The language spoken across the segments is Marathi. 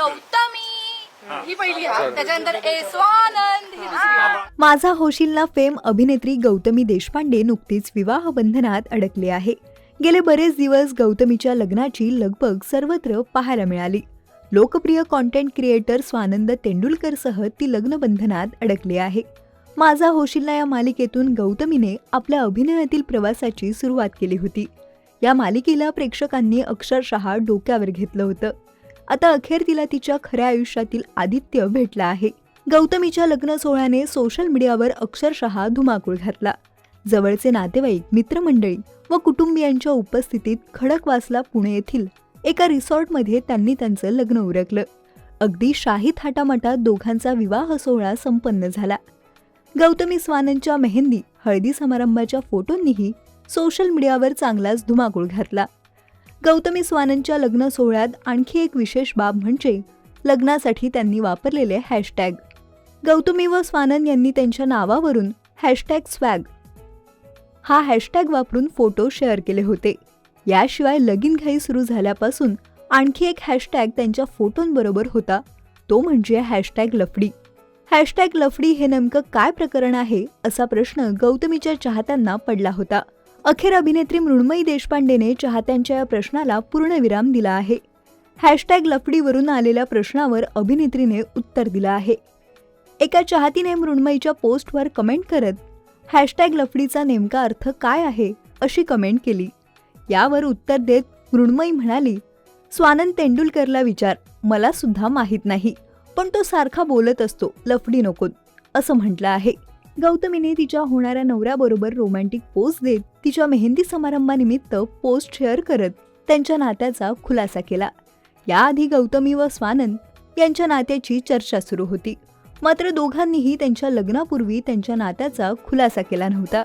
गौतमी ही. पहिली हा त्याच्यानंतर ए स्वानंद ही दुसरी माझा होशीलना फेम अभिनेत्री गौतमी देशपांडे नुकतीच विवाह बंधनात अडकली आहे. गेले बरेच दिवस गौतमीच्या लग्नाची लगबग सर्वत्र पाहायला मिळाली. लोकप्रिय कॉन्टेंट क्रिएटर स्वानंद तेंडुलकरसह ती लग्नबंधनात अडकली आहे. माझा होशीलना या मालिकेतून गौतमीने आपल्या अभिनयातील प्रवासाची सुरुवात केली होती. या मालिकेला प्रेक्षकांनी अक्षरशः डोक्यावर घेतलं होतं. आता अखेर तिला तिच्या खऱ्या आयुष्यातील आदित्य भेटला आहे. गौतमीच्या लग्न सोहळ्याने सोशल मीडियावर अक्षरशः धुमाकूळ घातला. जवळचे नातेवाईक मित्रमंडळी व कुटुंबियांच्या उपस्थितीत खडकवासला पुणे येथील एका रिसॉर्टमध्ये त्यांनी त्यांचं लग्न उरकलं. अगदी शाही थाटामाटात दोघांचा विवाह सोहळा संपन्न झाला. गौतमी स्वानंदच्या मेहंदी हळदी समारंभाच्या फोटोंनीही सोशल मीडियावर चांगलाच धुमाकूळ घातला. गौतमी स्वानंदच्या लग्न सोहळ्यात आणखी एक विशेष बाब म्हणजे लग्नासाठी त्यांनी वापरलेले हॅशटॅग. गौतमी व स्वानंद यांनी त्यांच्या नावावरून हॅशटॅग स्वॅग. हा हॅशटॅग वापरून फोटो शेअर केले होते. याशिवाय लगीन घाई सुरू झाल्यापासून आणखी एक हॅशटॅग त्यांच्या फोटोंबरोबर होता. तो म्हणजे हॅशटॅग लफडी. हॅशटॅग लफडी हे नेमकं काय प्रकरण आहे असा प्रश्न गौतमीच्या चाहत्यांना पडला होता. अखेर अभिनेत्री मृण्मयी देशपांडेने चाहत्यांच्या या प्रश्नाला पूर्णविराम दिला आहे. हॅशटॅग लफडीवरून आलेल्या प्रश्नावर अभिनेत्रीने उत्तर दिलं आहे. एका चाहतीने मृण्मयीच्या पोस्टवर कमेंट करत हॅशटॅग लफडीचा नेमका अर्थ काय आहे? अशी कमेंट केली. यावर उत्तर देत मृण्मयी म्हणाली स्वानंद तेंडुलकरला विचार मला सुद्धा माहीत नाही पण तो सारखा बोलत असतो लफडी नकोत असं म्हटलं आहे. गौतमीने तिच्या होणाऱ्या नवऱ्याबरोबर रोमॅन्टिक पोस्ट देत तिच्या मेहंदी समारंभानिमित्त पोस्ट शेअर करत त्यांच्या नात्याचा खुलासा केला. याआधी गौतमी व स्वानंद यांच्या नात्याची चर्चा सुरू होती. मात्र दोघांनीही त्यांच्या लग्नापूर्वी त्यांच्या नात्याचा खुलासा केला नव्हता.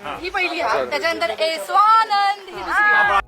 ही पहिली आहे. त्याच्यानंतर ए स्वानंद ही दुसरी